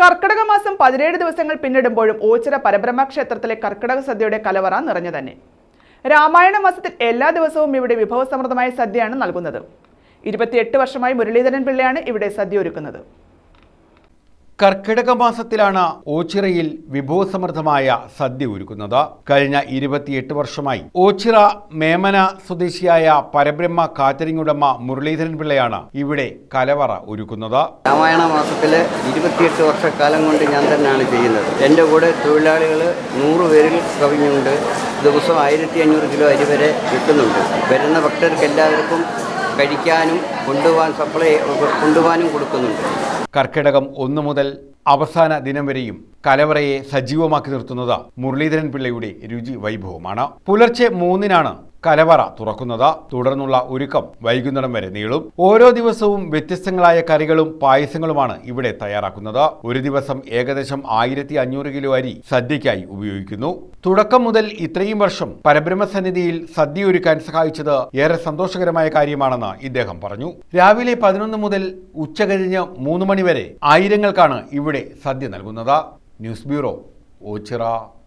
കർക്കിടക മാസം പതിനേഴ് ദിവസങ്ങൾ പിന്നിടുമ്പോഴും ഓച്ചിറ പരബ്രഹ്മ ക്ഷേത്രത്തിലെ കർക്കിടക സദ്യയുടെ കലവറ നിറഞ്ഞു തന്നെ. രാമായണ മാസത്തിൽ എല്ലാ ദിവസവും ഇവിടെ വിഭവസമൃദ്ധമായ സദ്യയാണ് നൽകുന്നത്. ഇരുപത്തിയെട്ട് വർഷമായി മുരളീധരൻ പിള്ളയാണ് ഇവിടെ സദ്യ ഒരുക്കുന്നത്. കർക്കിടക മാസത്തിലാണ് ഓച്ചിറയിൽ വിഭവസമൃദ്ധമായ സദ്യ ഒരുക്കുന്നത്. കഴിഞ്ഞ ഇരുപത്തിയെട്ട് വർഷമായി ഓച്ചിറ മേമന സ്വദേശിയായ പരബ്രഹ്മ കാറ്ററിംഗ് ഉടമ മുരളീധരൻ പിള്ളയാണ് ഇവിടെ കലവറ ഒരുക്കുന്നത്. രാമായണ മാസത്തിൽ ഇരുപത്തിയെട്ട് വർഷക്കാലം കൊണ്ട് ഞാൻ തന്നെയാണ് ചെയ്യുന്നത്. എന്റെ കൂടെ തൊഴിലാളികൾ നൂറ് പേരിൽ കവിഞ്ഞുണ്ട് ദിവസം ആയിരത്തി അഞ്ഞൂറ് കിലോ അരി വരെ കിട്ടുന്നുണ്ട്. വരുന്ന ഭക്തർക്ക് എല്ലാവർക്കും കഴിക്കാനും കൊണ്ടുപോകാൻ സപ്ലൈ കൊണ്ടുപോകാനും കൊടുക്കുന്നുണ്ട്. കർക്കിടകം ഒന്ന് മുതൽ അവസാന ദിനം വരെയും കലവറയെ സജീവമാക്കി നിർത്തുന്നത് മുരളീധരൻ പിള്ളയുടെ രുചി വൈഭവമാണ്. പുലർച്ചെ മൂന്നിനാണ് കലവറ തുറക്കുന്നത് തുടർന്നുള്ള ഒരുക്കം വൈകുന്നേരം വരെ നീളും. ഓരോ ദിവസവും വ്യത്യസ്തങ്ങളായ കറികളും പായസങ്ങളുമാണ് ഇവിടെ തയ്യാറാക്കുന്നത്. ഒരു ദിവസം ഏകദേശം ആയിരത്തി അഞ്ഞൂറ് കിലോ അരി സദ്യയ്ക്കായി ഉപയോഗിക്കുന്നു. തുടക്കം മുതൽ ഇത്രയും വർഷം പരബ്രഹ്മസന്നിധിയിൽ സദ്യ ഒരുക്കാൻ സഹായിച്ചത് ഏറെ സന്തോഷകരമായ കാര്യമാണെന്ന് ഇദ്ദേഹം പറഞ്ഞു. രാവിലെ പതിനൊന്ന് മുതൽ ഉച്ച കഴിഞ്ഞ് മൂന്ന് മണിവരെ ആയിരങ്ങൾക്കാണ് ഇവിടെ സദ്യ നൽകുന്നത്. News bureau Ochira.